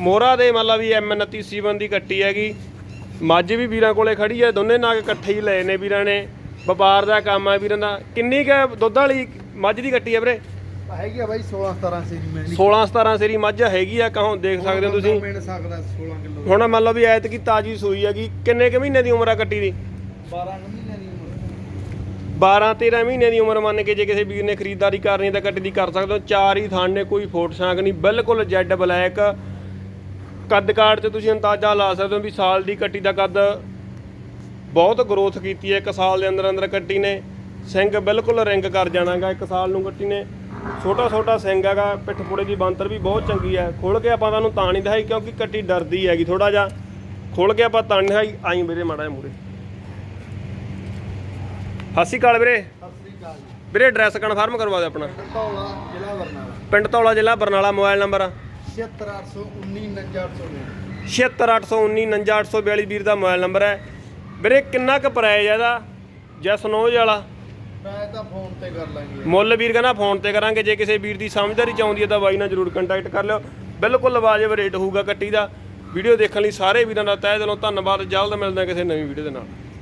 ਮੋਹਰਾ ਦੇ ਮਤਲਬ ਵੀ M29 ਸੀਵਨ ਦੀ ਕੱਟੀ ਹੈਗੀ। ਮੱਝ ਵੀ ਵੀਰਾਂ ਕੋਲੇ ਖੜੀ ਹੈ ਦੋਨੇ ਨਾਗ ਇਕੱਠੇ ਹੀ ਲਏ ਨੇ ਵੀਰਾਂ ਨੇ। ਵਪਾਰ ਦਾ ਕੰਮ ਹੈ ਵੀਰਾਂ ਦਾ। ਕਿੰਨੀ ਕੁ ਦੁੱਧ ਵਾਲੀ ਮੱਝ ਦੀ ਕੱਟੀ ਹੈ ਵੀਰੇ? ਹੈਗੀ ਆ ਬਾਈ 16 17 ਸੇ ਦੀ ਮੈਂ 16 17 ਸੇਰੀ ਮੱਝ ਹੈਗੀ ਆ ਕਹੋਂ ਦੇਖ ਸਕਦੇ ਹੋ ਤੁਸੀਂ। ਮਿਣ ਸਕਦਾ 16 ਕਿਲੋ। ਹੁਣ ਮੰਨ ਲਓ ਵੀ ਐਤ ਕੀ ਤਾਜੀ ਸੂਈ ਹੈਗੀ। ਕਿੰਨੇ ਕੁ ਮਹੀਨੇ ਦੀ ਉਮਰ ਆ ਕੱਟੀ ਦੀ? 12 ਮਹੀਨੇ ਦੀ ਉਮਰ। 12 13 ਮਹੀਨੇ ਦੀ ਉਮਰ ਮੰਨ ਕੇ ਜੇ ਕਿਸੇ ਵੀਰ ਨੇ ਖਰੀਦਦਾਰੀ ਕਰਨੀ ਤਾਂ ਕੱਟੀ ਦੀ ਕਰ ਸਕਦੇ ਹੋ। ਚਾਰ ਹੀ ਥਣ ਨੇ ਕੋਈ ਫੋਟ ਸ਼ਾਂਕ ਨਹੀਂ। ਬਿਲਕੁਲ ਜੈਡ ਬਲੈਕ। ਕੱਦ ਕਾਠ 'ਚ ਤੁਸੀਂ ਅੰਦਾਜ਼ਾ ਲਾ ਸਕਦੇ ਹੋ ਵੀ ਸਾਲ ਦੀ ਕੱਟੀ ਦਾ ਕੱਦ ਬਹੁਤ ਗਰੋਥ ਕੀਤੀ ਹੈ। ਇੱਕ ਸਾਲ ਦੇ ਅੰਦਰ ਅੰਦਰ ਕੱਟੀ ਨੇ। ਸਿੰਘ ਬਿਲਕੁਲ ਰਿੰਗ ਕਰ ਜਾਣਾਗਾ ਇੱਕ ਸਾਲ ਨੂੰ ਕੱਟੀ ਨੇ। ਛੋਟਾ ਛੋਟਾ ਸਿੰਘ ਹੈਗਾ ਪਿੱਠ ਪੁੜੇ ਦੀ ਬੰਤਰ ਵੀ ਬਹੁਤ ਚੰਗੀ ਹੈ। ਖੋਲ ਕੇ ਆਪਾਂ ਤੁਹਾਨੂੰ ਤਾਂ ਨਹੀਂ ਦਿਖਾਈ ਕਿਉਂਕਿ ਕੱਟੀ ਡਰਦੀ ਹੈਗੀ ਥੋੜਾ ਜਿਹਾ। ਖੋਲ ਕੇ ਆਪਾਂ ਤਾਂ ਨਹੀਂ ਦਿਖਾਈ। ਆਈ ਮੇਰੇ ਮਾੜਾ ਜਿਹਾ ਮੂਰੇ ਸ਼੍ਰੀ ਅਕਾਲ ਵੀਰੇ। ਵੀਰੇ ਐਡਰੈਸ ਕਨਫਰਮ ਕਰਵਾ ਦਿਓ ਆਪਣਾ। ਧੌਲਾ ਜ਼ਿਲ੍ਹਾ ਬਰਨਾਲਾ। ਪਿੰਡ ਧੌਲਾ ਜ਼ਿਲ੍ਹਾ ਬਰਨਾਲਾ ਮੋਬਾਈਲ ਨੰਬਰ। 76819 9809 76819 ਵੀਰ ਦਾ ਮੋਬਾਈਲ ਨੰਬਰ ਹੈ। ਵੀਰੇ ਕਿੰਨਾ ਕੁ ਪ੍ਰਾਈਜ਼ ਹੈ ਇਹਦਾ? ਜੈਸ ਨੋਜ ਵਾਲਾ। ਮੈਂ ਤਾਂ ਫੋਨ ਤੇ ਕਰ ਲਾਂਗੇ। ਮੁੱਲ ਵੀਰ ਕਹਿੰਦਾ ਫੋਨ ਤੇ ਕਰਾਂਗੇ। ਜੇ ਕਿਸੇ ਵੀਰ ਦੀ ਸਮਝਦਾਰੀ ਚਾਹੁੰਦੀ ਹੈ ਤਾਂ ਬਾਈ ਨਾਲ ਜਰੂਰ ਕੰਟੈਕਟ ਕਰ ਲਿਓ। ਬਿਲਕੁਲ ਵਾਜਬ ਰੇਟ ਹੋਊਗਾ ਕੱਟੀ ਦਾ। ਵੀਡੀਓ ਦੇਖਣ ਲਈ ਸਾਰੇ ਵੀਰਾਂ ਦਾ ਤਹਿ ਦਿਲੋਂ ਧੰਨਵਾਦ। ਜਲਦ ਮਿਲਦੇ ਹਾਂ ਕਿਸੇ ਨਵੀਂ ਵੀਡੀਓ ਦੇ ਨਾਲ।